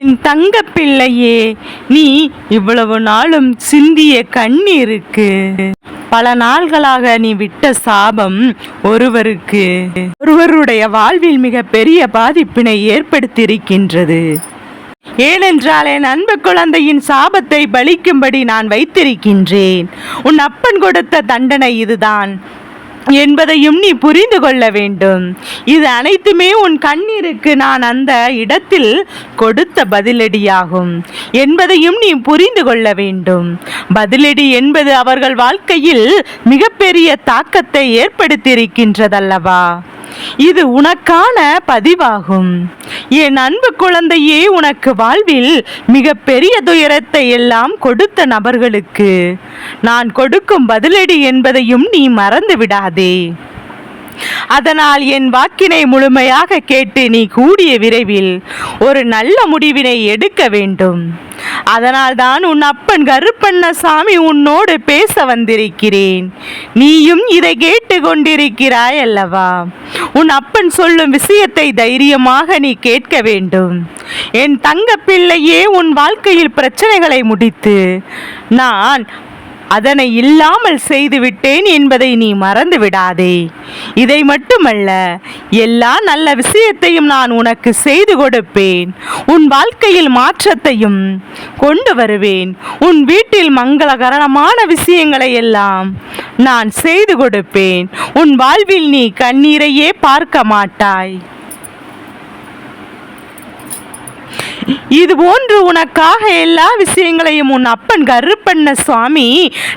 என் தங்க பிள்ளையே நீ இவ்வளவு நாளும் சிந்திய கண்ணீருக்கு. பல நாள்களாக நீ விட்ட சாபம் ஒருவருக்கு. ஒருவருடைய வாழ்வில் மிக பெரிய பாதிப்பினை ஏற்படுத்தியிருக்கின்றது. ஏனென்றால் என் அன்பு குழந்தையின் சாபத்தை பலிக்கும்படி நான் வைத்திருக்கின்றேன். உன் அப்பன் கொடுத்த தண்டனை இதுதான். என்பதையும் நீ புரிந்து கொள்ள வேண்டும். இது அனைத்துமே உன் கண்ணீருக்கு நான் அந்த இடத்தில் கொடுத்த பதிலடியாகும். என்பதையும் நீ புரிந்து கொள்ள வேண்டும். பதிலடி என்பது அவர்கள் வாழ்க்கையில் மிகப்பெரிய தாக்கத்தை ஏற்படுத்தியிருக்கின்றதல்லவா? இது உனக்கான பதிவாகும். என் அன்பு குழந்தையே உனக்கு வாழ்வில் மிக பெரிய துயரத்தை எல்லாம் கொடுத்த நபர்களுக்கு நான் கொடுக்கும் பதிலடி என்பதையும் நீ மறந்து விடாதே. அதனால் என் வாக்கினை முழுமையாக கேட்டு நீ கூடிய விரைவில் ஒரு நல்ல முடிவினை எடுக்க வேண்டும். அதனால் தான் உன் அப்பன் கருப்பண்ணசாமி உன்னோடு பேச வந்திருக்கிறேன். நீயும் இதை கேட்டு கொண்டிருக்கிறாய் அல்லவா? உன் அப்பன் சொல்லும் விஷயத்தை தைரியமாக நீ கேட்க வேண்டும். என் தங்க பிள்ளையே உன் வாழ்க்கையில் பிரச்சனைகளை முடித்து நான் அதனை இல்லாமல் செய்துவிட்டேன் என்பதை நீ மறந்து விடாதே. இதை மட்டுமல்ல எல்லா நல்ல விஷயத்தையும் நான் உனக்கு செய்து கொடுப்பேன். உன் வாழ்க்கையில் மாற்றத்தையும் கொண்டு வருவேன். உன் வீட்டில் மங்களகரமான விஷயங்களை எல்லாம் நான் செய்து கொடுப்பேன். உன் வாழ்வில் நீ கண்ணீரையே பார்க்க மாட்டாய். இது போன்று உனக்காக எல்லா விஷயங்களையும் உன் அப்பன் கருப்பண்ண சுவாமி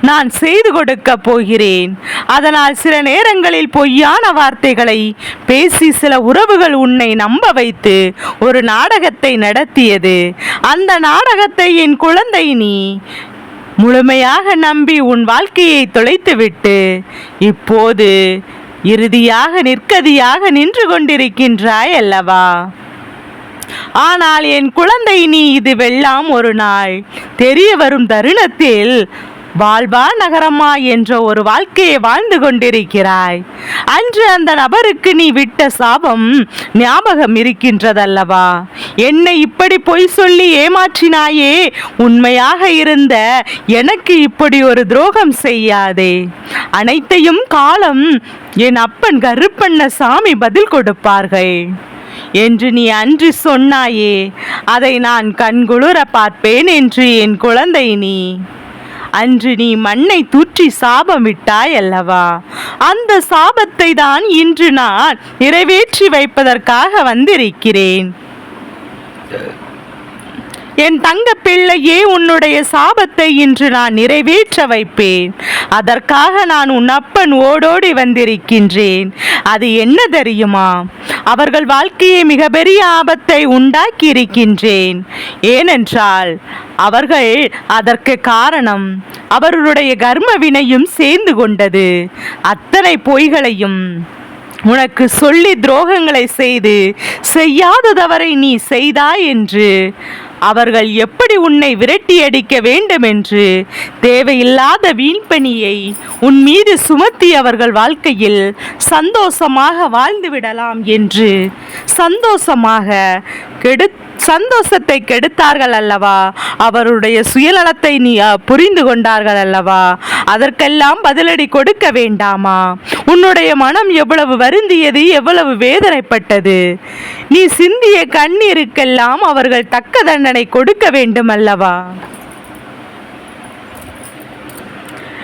நான் செய்து கொடுக்க போகிறேன். அதனால் சில நேரங்களில் பொய்யான வார்த்தைகளை பேசி சில உறவுகள் உன்னை நம்ப வைத்து ஒரு நாடகத்தை நடத்தியது. அந்த நாடகத்தை என் குழந்தை நீ முழுமையாக நம்பி உன் வாழ்க்கையை தொலைத்துவிட்டு இப்போது இறுதியாக நிற்கதியாக நின்று கொண்டிருக்கின்றாய் அல்லவா? ஆனால் என் குழந்தை நீ இதுவெல்லாம் ஒரு நாள். தெரிய வரும் தருணத்தில் வாழ்வா நகரமா என்ற ஒரு வாழ்க்கையை வாழ்ந்து கொண்டிருக்கிறாய். அன்று அந்த நபருக்கு நீ விட்ட சாபம் ஞாபகம் இருக்கின்றதல்லவா? என்னை இப்படி பொய் சொல்லி ஏமாற்றினாயே? உண்மையாக இருந்த எனக்கு இப்படி ஒரு துரோகம் செய்யாதே. அனைத்தையும் காலம் என் அப்பன் கருப்பண்ண சாமி பதில் கொடுப்பார்கள். என்று நீ அன்று சொன்னாயே. அதை நான் கண்குளிர பார்ப்பேன் என்று என் குழந்தை நீ. அன்று நீ மண்ணை தூற்றி சாபம் விட்டாய் அல்லவா? அந்த சாபத்தை தான் இன்று நான் நிறைவேற்றி வைப்பதற்காக வந்திருக்கிறேன். என் தங்க பிள்ளையே உன்னுடைய சாபத்தை இன்று நான் நிறைவேற்ற வைப்பேன். அதற்காக நான் உன் அப்பன் ஓடோடி வந்திருக்கின்றேன். அது என்ன தெரியுமா? அவர்கள் வாழ்க்கையை மிகப்பெரிய ஆபத்தை உண்டாக்கி இருக்கின்றேன் ஏனென்றால் அவர்கள் அதற்கு காரணம் அவர்களுடைய கர்ம வினையும் சேர்ந்து கொண்டது. அத்தனை பொய்களையும் உனக்கு சொல்லி துரோகங்களை செய்து செய்யாத தவறை நீ செய்தாய் என்று அவர்கள் எப்படி உன்னை விரட்டி அடிக்க வேண்டும் என்று தேவையில்லாத வீண்பணியை உன் மீது சுமத்தி அவர்கள் வாழ்க்கையில் சந்தோஷமாக வாழ்ந்து விடலாம் என்று சந்தோஷமாக கெடுத்து சந்தோஷத்தை கெடுத்தார்கள் அல்லவா? அவருடைய சுயநலத்தை நீ புரிந்து கொண்டார்கள் அல்லவா? அதற்கெல்லாம் பதிலடி கொடுக்க வேண்டாமா? உன்னுடைய மனம் எவ்வளவு வருந்தியது எவ்வளவு வேதனைப்பட்டது? நீ சிந்திய கண்ணீருக்கெல்லாம் அவர்கள் தக்க தண்டனை கொடுக்க வேண்டும் அல்லவா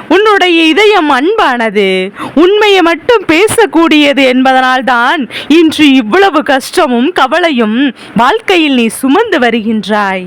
உன்னுடைய இதயம் அன்பானது உண்மையை மட்டும் பேசக்கூடியது என்பதனால் தான் இன்று இவ்வளவு கஷ்டமும் கவலையும் வாழ்க்கையில் நீ சுமந்து வருகின்றாய்.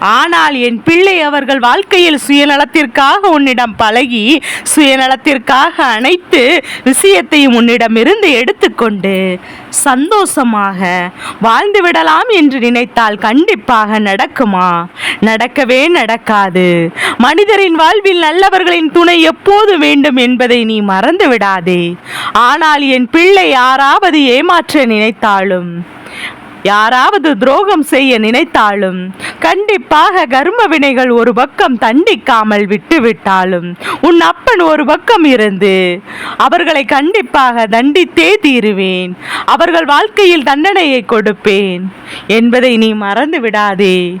ஆனால் என் பிள்ளை அவர்கள் வாழ்க்கையில் சுயநலத்திற்காக உன்னிடம் பழகி சுயநலத்திற்காக அனைத்து விஷயத்தையும் உன்னிடமிருந்து எடுத்துக்கொண்டு சந்தோஷமாக வாழ்ந்து விடலாம் என்று நினைத்தால் கண்டிப்பாக நடக்குமா? நடக்கவே நடக்காது. மனிதரின் வாழ்வில் நல்லவர்களின் துணை எப்போது வேண்டும் என்பதை நீ மறந்து விடாதே ஆனால் என் பிள்ளை யாராவது ஏமாற்ற நினைத்தாலும் யாராவது துரோகம் செய்ய நினைத்தாலும் கண்டிப்பாக கர்ம வினைகள் ஒரு பக்கம் தண்டிக்காமல் விட்டுவிட்டாலும் உன் அப்பன் ஒரு பக்கம் இருந்து அவர்களை கண்டிப்பாக தண்டித்தே தீருவேன். அவர்கள் வாழ்க்கையில் தண்டனையை கொடுப்பேன். என்பதை நீ மறந்து விடாதே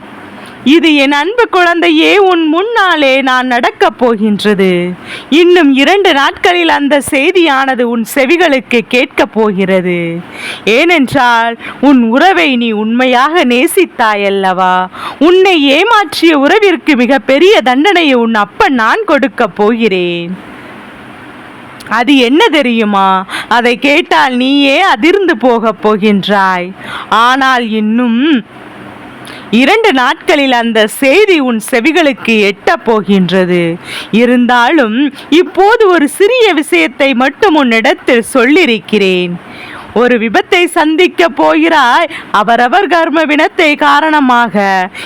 இது என் அன்பு குழந்தையே உன் முன்னாலே நான் நடக்கப் போகின்றது. இன்னும் இரண்டு நாட்களில் அந்த செய்தியானது உன் செவிகளுக்கு கேட்கப் போகிறது. ஏனென்றால் உன் உறவை நீ உண்மையாக நேசித்தாய் அல்லவா உன்னை ஏமாற்றிய உறவிற்கு மிக பெரிய தண்டனையை உன் அப்பன் நான் கொடுக்கப் போகிறேன். அது என்ன தெரியுமா? அதை கேட்டால் நீயே அதிர்ந்து போகப் போகின்றாய். ஆனால் இன்னும் இரண்டு நாட்களில் அந்த செய்தி உன் செவிகளுக்கு எட்டப் போகின்றது. இருந்தாலும் இப்போது ஒரு சிறிய விஷயத்தை மட்டும் உன்னிடத்தில் சொல்லியிருக்கிறேன் ஒரு விபத்தை சந்திக்க போகிறாய். அவரவர் கர்ம வினத்தை காரணமாக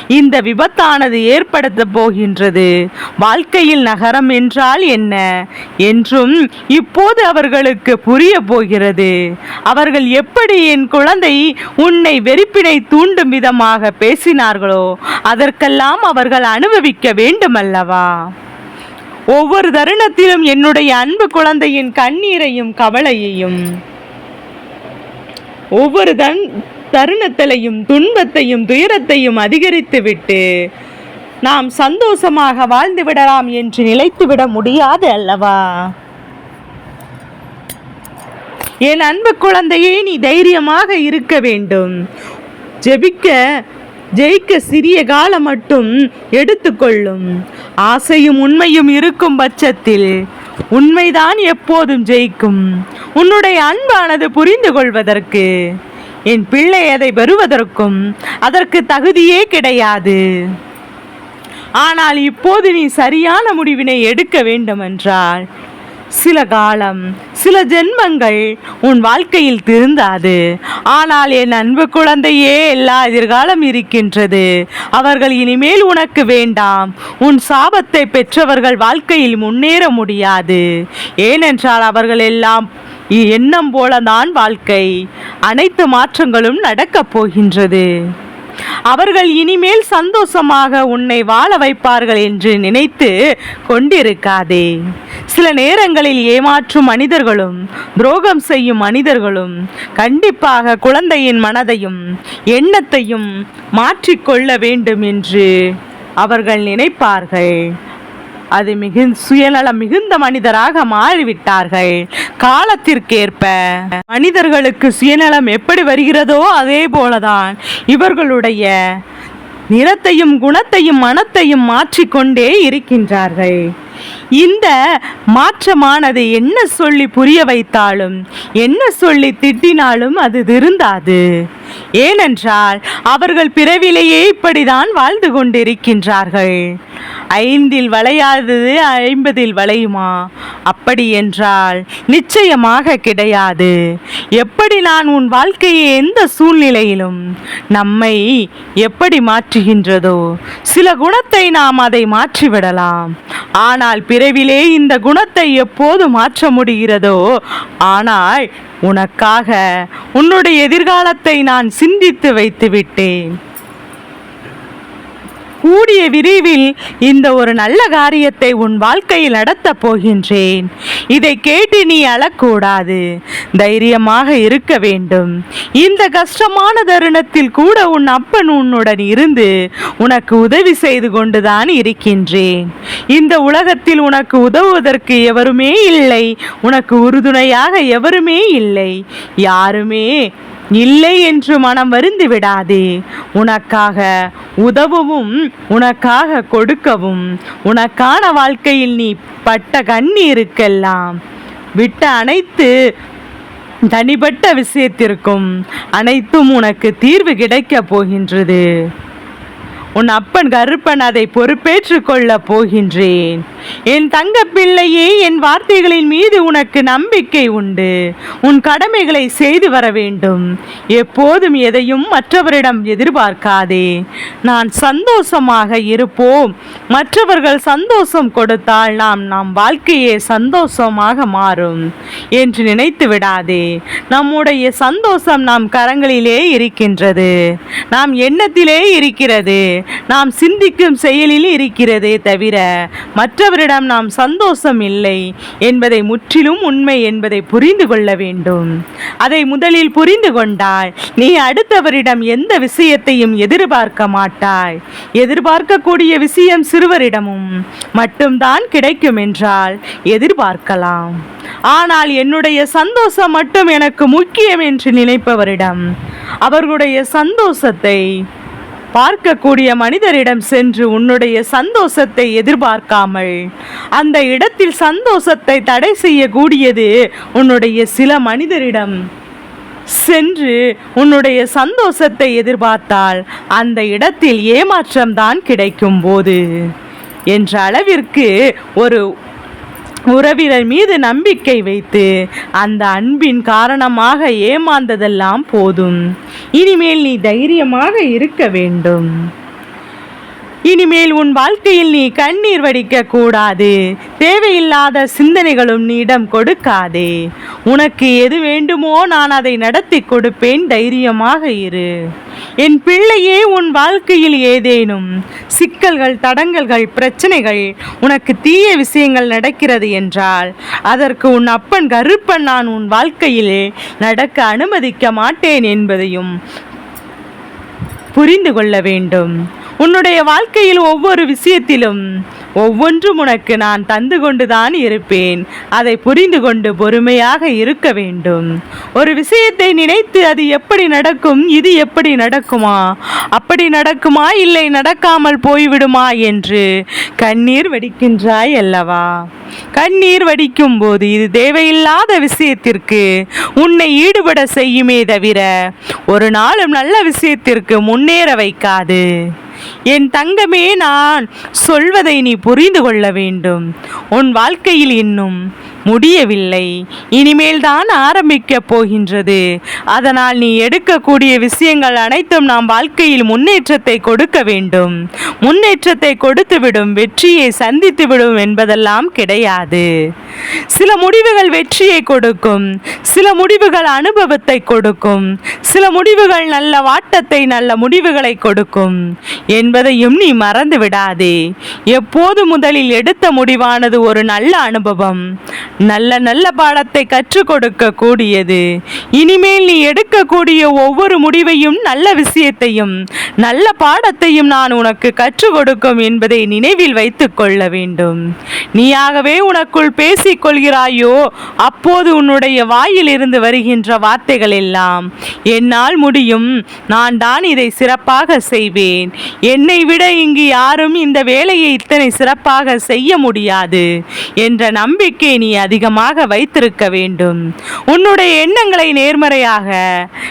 இந்த விபத்தானது ஏற்படுத்த போகின்றது. வாழ்க்கையில் நகரம் என்றால் என்ன? என்றும் இப்போது அவர்களுக்கு புரிய போகிறது. அவர்கள் எப்படி என் குழந்தை உன்னை வெறுப்பினை தூண்டும் விதமாக பேசினார்களோ அதற்கெல்லாம் அவர்கள் அனுபவிக்க வேண்டுமல்லவா? ஒவ்வொரு தருணத்திலும் என்னுடைய அன்பு குழந்தையின் கண்ணீரையும் கவலையையும் ஒவ்வொரு தன் தருணத்திலையும் துன்பத்தையும் துயரத்தையும் அதிகரித்து விட்டு நாம் சந்தோஷமாக வாழ்ந்து விடலாம் என்று நிலைத்துவிட முடியாது அல்லவா? என் அன்பு குழந்தையே நீ தைரியமாக இருக்க வேண்டும். ஜெபிக்க ஜெயிக்க சிறிய காலம் மட்டும் எடுத்துக்கொள்ளும். ஆசையும் உண்மையும் இருக்கும் பட்சத்தில் உண்மைதான் எப்போதும் ஜெயிக்கும். உன்னுடைய அன்பானது புரிந்து கொள்வதற்கு என் பிள்ளை அதை பெறுவதற்கும் அதற்கு தகுதியே கிடையாது. ஆனால் இப்போது நீ சரியான முடிவினை எடுக்க வேண்டுமென்றால் சில காலம் சில ஜென்மங்கள் உன் வாழ்க்கையில் திருந்தாது. ஆனால் என் அன்பு குழந்தையே எல்லா எதிர்காலம் இருக்கின்றது. அவர்கள் இனிமேல் உனக்கு வேண்டாம். உன் சாபத்தை பெற்றவர்கள் வாழ்க்கையில் முன்னேற முடியாது. ஏனென்றால் அவர்கள் எல்லாம் எண்ணம் போலதான் வாழ்க்கை. அனைத்து மாற்றங்களும் நடக்கப் போகின்றது. அவர்கள் இனிமேல் சந்தோஷமாக உன்னை வாழ வைப்பார்கள் என்று நினைத்து கொண்டிருக்காதே. சில நேரங்களில் ஏமாற்றும் மனிதர்களும் துரோகம் செய்யும் மனிதர்களும் கண்டிப்பாக குழந்தையின் மனதையும் எண்ணத்தையும் மாற்றிக்கொள்ள வேண்டும் என்று அவர்கள் நினைப்பார்கள். அது மிகுந்த சுயநலம் மிகுந்த மனிதராக மாறிவிட்டார்கள். காலத்திற்கேற்ப மனிதர்களுக்கு சுயநலம் எப்படி வருகிறதோ அதே போலதான் இவர்களுடைய நிறத்தையும் குணத்தையும் மனத்தையும் மாற்றிக்கொண்டே இருக்கின்றார்கள். இந்த மாற்றமானது என்ன சொல்லி புரிய வைத்தாலும் என்ன சொல்லி திட்டினாலும் அது திருந்தாது. ஏனென்றால் அவர்கள் பிறவிலேயே இப்படிதான் வாழ்ந்து கொண்டிருக்கின்றார்கள். ஐந்தில் வளையாதது ஐம்பதில் வளையுமா? அப்படி என்றால் நிச்சயமாக கிடையாது. எப்படி நான் உன் வாழ்க்கையை எந்த சூழ்நிலையிலும் நம்மை எப்படி மாற்றுகின்றதோ சில குணத்தை நாம் அதை மாற்றிவிடலாம். ஆனால் பிறவிலே இந்த குணத்தை எப்போது மாற்ற முடிகிறதோ ஆனால் உனக்காக உன்னுடைய எதிர்காலத்தை நான் சிந்தித்து வைத்து விட்டேன் கூடிய விரைவில் இந்த ஒரு நல்ல காரியத்தை உன் வாழ்க்கையில் நடத்தப் போகின்றேன். இதை கேட்டு நீ அழக்கூடாது. தைரியமாக இருக்க வேண்டும். இந்த கஷ்டமான தருணத்தில் கூட உன் அப்பன் உன்னுடன் இருந்து உனக்கு உதவி செய்து கொண்டுதான் இருக்கின்றேன். இந்த உலகத்தில் உனக்கு உதவுவதற்கு எவருமே இல்லை. உனக்கு உறுதுணையாக எவருமே இல்லை. யாருமே இல்லை என்று மனம் வருந்து விடாதே. உனக்காக உதவவும் உனக்காக கொடுக்கவும் உனக்கான வாழ்க்கையில் நீ பட்ட கண்ணீருக்கெல்லாம் விட்ட அனைத்து தனிப்பட்ட விஷயத்திற்கும் அனைத்தும் உனக்கு தீர்வு கிடைக்கப் போகின்றது. உன் அப்பன் கருப்பன் அதை பொறுப்பேற்றுக் கொள்ளப் போகின்றேன். என் தங்க பிள்ளையே என் வார்த்தைகளின் மீது உனக்கு நம்பிக்கை உண்டு. உன் கடமைகளை செய்து வர வேண்டும். எப்போதும் எதையும் மற்றவரிடம் எதிர்பார்க்காதே. நான் சந்தோஷமாக இருப்போம். மற்றவர்கள் சந்தோஷம் கொடுத்தால் நாம் நம் வாழ்க்கையே சந்தோஷமாக மாறும் என்று நினைத்து விடாதே. நம்முடைய சந்தோஷம் நம் கரங்களிலே இருக்கின்றது. நாம் எண்ணத்திலே இருக்கிறது. நாம் சிந்திக்கும் செயலில் இருக்கிறதே தவிர மற்றவரிடம் நாம் சந்தோஷம் இல்லை என்பதை முற்றிலும் உண்மை என்பதை புரிந்து கொள்ள வேண்டும். அதை முதலில் புரிந்து கொண்டால் நீ அடுத்தவரிடம் எந்த விஷயத்தையும் எதிர்பார்க்க மாட்டாய். எதிர்பார்க்கக்கூடிய விஷயம் சிறுவரிடமும் மட்டும்தான் கிடைக்கும் என்றால் எதிர்பார்க்கலாம். ஆனால் என்னுடைய சந்தோஷம் மட்டும் எனக்கு முக்கியம் என்று நினைப்பவரிடம் அவர்களுடைய சந்தோஷத்தை பார்க்கக்கூடிய மனிதரிடம் சென்று உன்னுடைய சந்தோஷத்தை எதிர்பார்க்காமல் அந்த இடத்தில் சந்தோஷத்தை தடை செய்யக்கூடியது உன்னுடைய சில மனிதரிடம். சென்று உன்னுடைய சந்தோஷத்தை எதிர்பார்த்தால் அந்த இடத்தில் ஏமாற்றம்தான் கிடைக்கும் போது. என்ற அளவிற்கு ஒரு உறவினர் மீது நம்பிக்கை வைத்து அந்த அன்பின் காரணமாக ஏமாந்ததெல்லாம் போதும். இனிமேல் நீ தைரியமாக இருக்க வேண்டும். இனிமேல் உன் வாழ்க்கையில் நீ கண்ணீர் வடிக்க கூடாது. தேவையில்லாத சிந்தனைகளும் நீ இடம் கொடுக்காதே. உனக்கு எது வேண்டுமோ நான் அதை நடத்தி கொடுப்பேன். தைரியமாக இரு. என் பிள்ளையே உன் வாழ்க்கையில் ஏதேனும் சிக்கல்கள் தடங்கல்கள் பிரச்சனைகள் உனக்கு தீய விஷயங்கள் நடக்கிறது என்றால் அதற்கு உன் அப்பன் கருப்பன் நான் உன் வாழ்க்கையில் நடக்க அனுமதிக்க மாட்டேன் என்பதையும் புரிந்து கொள்ள வேண்டும். உன்னுடைய வாழ்க்கையில் ஒவ்வொரு விஷயத்திலும் ஒவ்வொன்றும் உனக்கு நான் தந்து கொண்டுதான் இருப்பேன். அதை புரிந்து கொண்டு பொறுமையாக இருக்க வேண்டும். ஒரு விஷயத்தை நினைத்து அது எப்படி நடக்கும்? இது எப்படி நடக்குமா? அப்படி நடக்குமா? இல்லை நடக்காமல் போய்விடுமா என்று கண்ணீர் வடிக்கின்றாய் அல்லவா? கண்ணீர் வடிக்கும் போது இது தேவையில்லாத விஷயத்திற்கு உன்னை ஈடுபட செய்யுமே தவிர ஒரு நாளும் நல்ல விஷயத்திற்கு முன்னேற வைக்காது. என் தங்கமே நான் சொல்வதை நீ புரிந்து கொள்ள வேண்டும். உன் வாழ்க்கையில் இன்னும் முடியவில்லை. இனிமேல் தான் ஆரம்பிக்கப் போகின்றது. அதனால் நீ எடுக்கக்கூடிய விஷயங்கள் அனைத்தும் நாம் வாழ்க்கையில் முன்னேற்றத்தை கொடுக்க வேண்டும். முன்னேற்றத்தை கொடுத்துவிடும் வெற்றியை சந்தித்துவிடும் என்பதெல்லாம் கிடையாது. சில முடிவுகள் வெற்றியை கொடுக்கும் சில முடிவுகள் அனுபவத்தை கொடுக்கும் சில முடிவுகள் நல்ல வாட்டத்தை நல்ல முடிவுகளை கொடுக்கும். என்பதையும் நீ மறந்து விடாதே. எப்போது முதலில் எடுத்த முடிவானது ஒரு நல்ல அனுபவம் நல்ல நல்ல பாடத்தை கற்றுக் கொடுக்க கூடியது. இனிமேல் நீ எடுக்கக்கூடிய ஒவ்வொரு முடிவையும் நல்ல விஷயத்தையும் நல்ல பாடத்தையும் நான் உனக்கு கற்றுக் கொடுக்கும் என்பதை நினைவில் வைத்துக் கொள்ள வேண்டும். நீயாகவே உனக்குள் பேச கொள்கிறாயோ அப்போது உன்னுடைய வாயில் இருந்து வருகின்ற வார்த்தைகள் எல்லாம் என்னால் முடியும் நான் தான் இதை சிறப்பாக செய்வேன். என்னை விட இங்கு யாரும் இந்த வேலையை இத்தனை சிறப்பாக செய்ய முடியாது என்ற நம்பிக்கை நீ அதிகமாக வைத்திருக்க வேண்டும். உன்னுடைய எண்ணங்களை நேர்மறையாக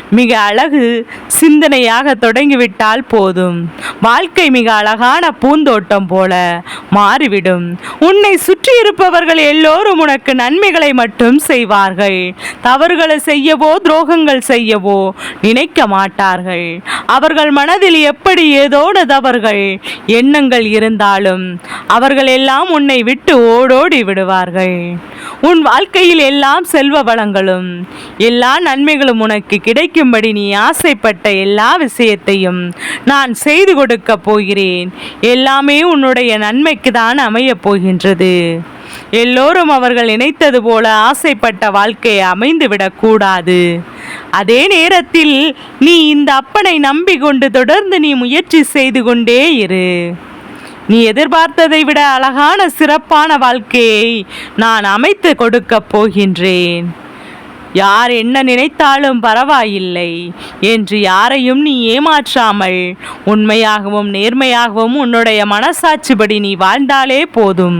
மிக அழகு சிந்தனையாக தொடங்கிவிட்டால் போதும். வாழ்க்கை மிக அழகான பூந்தோட்டம் போல மாறிவிடும். உன்னை சுற்றி இருப்பவர்கள் எல்லோரும் உனக்கு நன்மைகளை மட்டும் செய்வார்கள். தவறுகளை செய்யவோ துரோகங்கள் செய்யவோ நினைக்க மாட்டார்கள். அவர்கள் மனதில் எப்படி ஏதோடு தவறுகள் எண்ணங்கள் இருந்தாலும் அவர்கள் எல்லாம் உன்னை விட்டு ஓடோடி விடுவார்கள். உன் வாழ்க்கையில் எல்லாம் செல்வ வளங்களும் எல்லா நன்மைகளும் உனக்கு கிடைக்கும்படி நீ ஆசைப்பட்ட எல்லா விஷயத்தையும் நான் செய்து கொடுக்க போகிறேன். எல்லாமே உன்னுடைய நன்மைக்கு தான் அமையப் போகின்றது. எல்லோரும் அவர்கள் நினைத்தது போல ஆசைப்பட்ட வாழ்க்கை அமைந்துவிடக்கூடாது அதே நேரத்தில் நீ இந்த அப்பனை நம்பிக்கொண்டு தொடர்ந்து நீ முயற்சி செய்து கொண்டே இரு. நீ எதிர்பார்த்ததை விட அழகான சிறப்பான வாழ்க்கையை நான் அமைத்து கொடுக்கப் போகின்றேன். யார் என்ன நினைத்தாலும் பரவாயில்லை என்று யாரையும் நீ ஏமாற்றாமல் உண்மையாகவும் நேர்மையாகவும் உன்னுடைய மனசாட்சிப்படி நீ வாழ்ந்தாலே போதும்.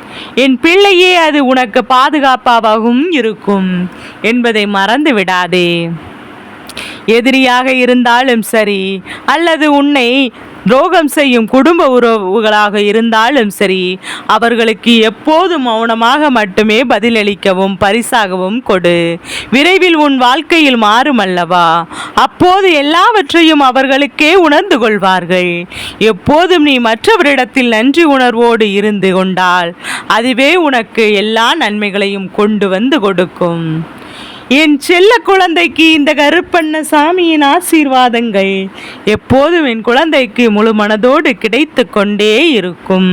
என் பிள்ளையே அது உனக்கு பாதுகாப்பாகவும் இருக்கும் என்பதை மறந்து விடாதே எதிரியாக இருந்தாலும் சரி அல்லது உன்னை துரோகம் செய்யும் குடும்ப உறவுகளாக இருந்தாலும் சரி அவர்களுக்கு எப்போதும் மௌனமாக மட்டுமே பதிலளிக்கவும் பரிசாகவும் கொடு. விரைவில் உன் வாழ்க்கையில் மாறும் அல்லவா? அப்போது எல்லாவற்றையும் அவர்களுக்கே உணர்ந்து கொள்வார்கள். எப்போதும் நீ மற்றவரிடத்தில் நன்றி உணர்வோடு இருந்து கொண்டால் அதுவே உனக்கு எல்லா நன்மைகளையும் கொண்டு வந்து கொடுக்கும். என் செல்ல குழந்தைக்கு இந்த கருப்பண்ண சாமியின் ஆசீர்வாதங்கள் எப்போதும் என் குழந்தைக்கு முழு மனதோடு கிடைத்து கொண்டே இருக்கும்.